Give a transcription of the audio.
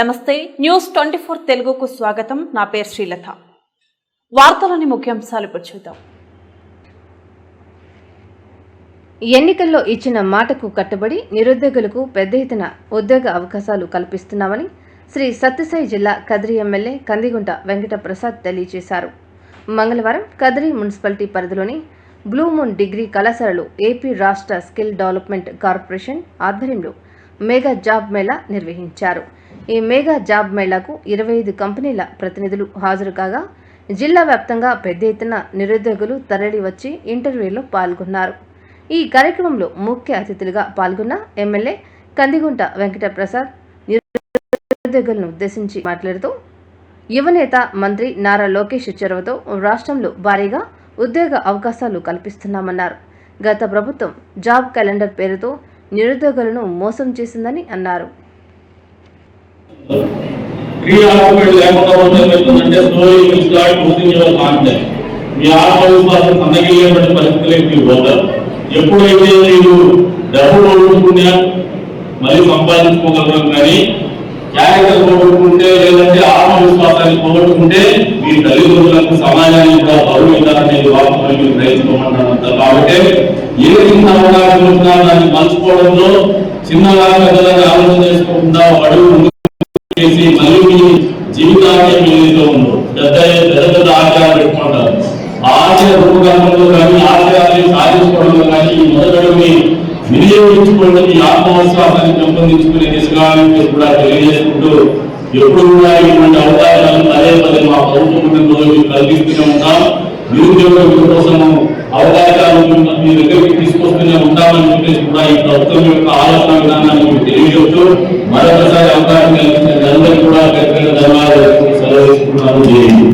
నమస్తే news twenty four తెలుగుకు స్వాగతం. నా పేరు శ్రీలత. వార్తలోని ముఖ్యాంశాలు ఇప్పుడు చూద్దాం. ఎన్నికల్లో ఇచ్చిన మాటకు కట్టుబడి నిరుద్యోగులకు పెద్ద ఎత్తున ఉద్యోగ అవకాశాలు కల్పిస్తున్నామని శ్రీ సత్యసాయి జిల్లా కదిరి ఎమ్మెల్యే కందిగుంట వెంకట ప్రసాద్ తెలియజేశారు. మంగళవారం కదిరి మున్సిపాలిటీ పరిధిలోని బ్లూ మూన్ డిగ్రీ కళాశాలలో ఏపీ రాష్ట్ర స్కిల్ డెవలప్మెంట్ కార్పొరేషన్ ఆధ్వర్యంలో మెగా జాబ్ మేళా నిర్వహించారు. ఈ మెగా జాబ్ మేళాకు ఇరవై ఐదు కంపెనీల ప్రతినిధులు హాజరు కాగా జిల్లా వ్యాప్తంగా పెద్ద ఎత్తున నిరుద్యోగులు తరలి వచ్చి ఇంటర్వ్యూలో పాల్గొన్నారు. ఈ కార్యక్రమంలో ముఖ్య అతిథులుగా పాల్గొన్న ఎమ్మెల్యే కందిగుంట వెంకట ప్రసాద్ నిరుద్యోగులను ఉద్దేశించి మాట్లాడుతూ యువనేత మంత్రి నారా లోకేష్ చొరవతో రాష్ట్రంలో భారీగా ఉద్యోగ అవకాశాలు కల్పిస్తున్నామన్నారు. గత ప్రభుత్వం జాబ్ క్యాలెండర్ పేరుతో నిరుద్యోగులను మోసం చేసిందని అన్నారు. ప్రీ ఆక్యుపైడ్ లేకుండా ఉంటే slowly will start losing your confidence మీ ఆత్మవిశ్వాసం సన్నగిల్లేటువంటి పరిస్థితులకు మీరు పోతారు ఎప్పుడైతే మీరు డబ్బులు పోగొట్టుకున్నా మళ్ళీ సంపాదించుకోగలరు కానీ క్యారెక్టర్ పోగొట్టుకుంటే లేదంటే ఆత్మవిశ్వాసాన్ని పోగొట్టుకుంటే మీ తల్లిదండ్రులకు సమాజానికి కూడా గౌరవించాలనేది వాస్తవం మీరు గ్రహించుకోమంటారు కాబట్టి ఏ చిన్న అవకాశం వచ్చినా దాన్ని మలుచుకోవడంలో చిన్నగా పెద్దగా ఆలోచన చేసుకోకుండా అడుగు జీవితాన్ని మీతో పెద్ద పెద్ద పెద్ద ఆశయాలు పెట్టుకుంటారు ఆ ఆశయ రూపకల్పనలో కానీ ఆశయాన్ని సాధించుకోవడంలో కానీ ఈ మొదటి వినియోగించుకోవడం ఈ ఆత్మవిశ్వాసాన్ని పెంపొందించుకునే దిశగా కూడా తెలియజేసుకుంటూ ఎప్పుడు కూడా ఇటువంటి అవకాశాలను పదే పదే మా ప్రభుత్వం ఉన్నందులో కల్పిస్తూనే ఉంటాం. నిరుద్యోగుల కోసము అవకాశాలను మీ దగ్గరికి తీసుకొస్తూనే ఉంటామని చెప్పేసి కూడా ఈ ప్రభుత్వం యొక్క ఆలోచన విధానాన్ని తెలియజేస్తూ మరొకసారి అవకాశం